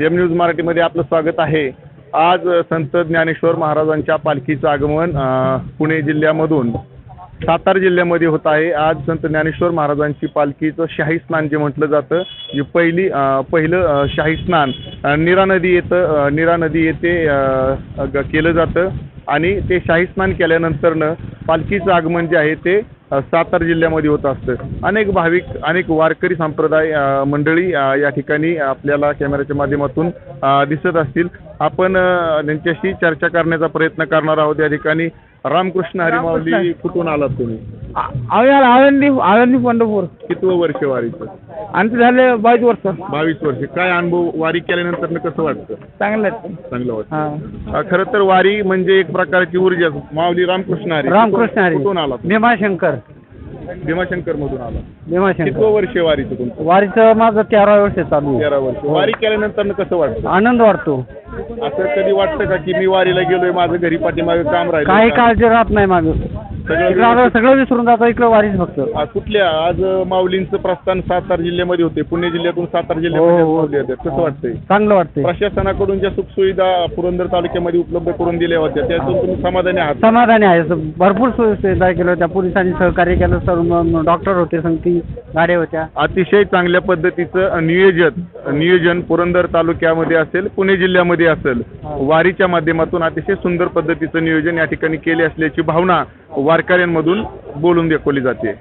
M news मराठीमध्ये आपलं स्वागत आहे. आज संत ज्ञानेश्वर महाराजांच्या पालखीचं आगमन पुणे जिल्ह्यामधून सातारा जिल्ह्यामध्ये होत आहे. आज संत ज्ञानेश्वर महाराजांची पालखीचं शाही स्नान जे म्हटलं जातं पहिली पहिलं शाही स्नान निरा नदी येतं निरा नदी येथे केलं जातं. आणि ते शाही स्नान केल्यानंतरनं पालखीचं आगमन जे आहे ते सातारा जिल्ह्यामध्ये होत असतं. अनेक भाविक अनेक वारकरी संप्रदाय मंडळी या ठिकाणी आपल्याला कॅमेऱ्याच्या माध्यमातून दिसत असतील. आपण त्यांच्याशी चर्चा करण्याचा प्रयत्न करणार आहोत या ठिकाणी. रामकृष्ण हरिमावली. कुठून आलात तुम्ही? आळंदी आळंदी पंढरपूर. कितवं वर्ष वारीचं? आणि ते झाले बावीस वर्ष. बावीस वर्ष. काय अनुभव वारी केल्यानंतर कसं वाटतं? चांगलं आहे. चांगलं वाटतं. हा. अ, खरं तर वारी म्हणजे एक प्रकारची ऊर्जा. माऊली रामकृष्ण हरी. रामकृष्ण कुठून आलात भीमाशंकर भीमाशंकर. मधून आला. भीमाशंकर. कितवं वर्ष वारीचं तुमचं? वारीचं माझं तेरा वर्ष चालू आहे. तेरा वर्ष. वारी केल्यानंतर कसं वाटतं? आनंद वाटतो. असं कधी वाटतं का की मी वारीला गेलोय माझं घरी पाठीमागे काम राहिलं? काही काळजी राहत नाही माग. सगळं इकडं आता सगळं विसरून जातं इकडं वारीच फक्त. आ, कुठल्या? आज अ, माऊलींचं प्रस्थान सातारा जिल्ह्यामध्ये होते. पुणे जिल्ह्यातून सातारा जिल्ह्यामध्ये हो, हो. माऊली होत्या. कसं वाटतंय? चांगलं वाटतंय. प्रशासनाकडून ज्या सुखसुविधा पुरंदर तालुक्यामध्ये उपलब्ध करून दिल्या होत्या त्यातून तुम्ही समाधानी आहात? समाधानी आहे. भरपूर सुविधा केल्या होत्या. पोलिसांनी सहकार्य केलं. सर्व डॉक्टर होते संगती गाड्या होत्या. अतिशय चांगल्या पद्धतीचं नियोजन नियोजन पुरंदर तालुक्यामध्ये असेल पुणे जिल्ह्यामध्ये असेल. वारीच्या माध्यमातून अतिशय सुंदर पद्धतीचं नियोजन या ठिकाणी केले असल्याची भावना वारकऱ्यांमधून बोलून दाखवली जाते.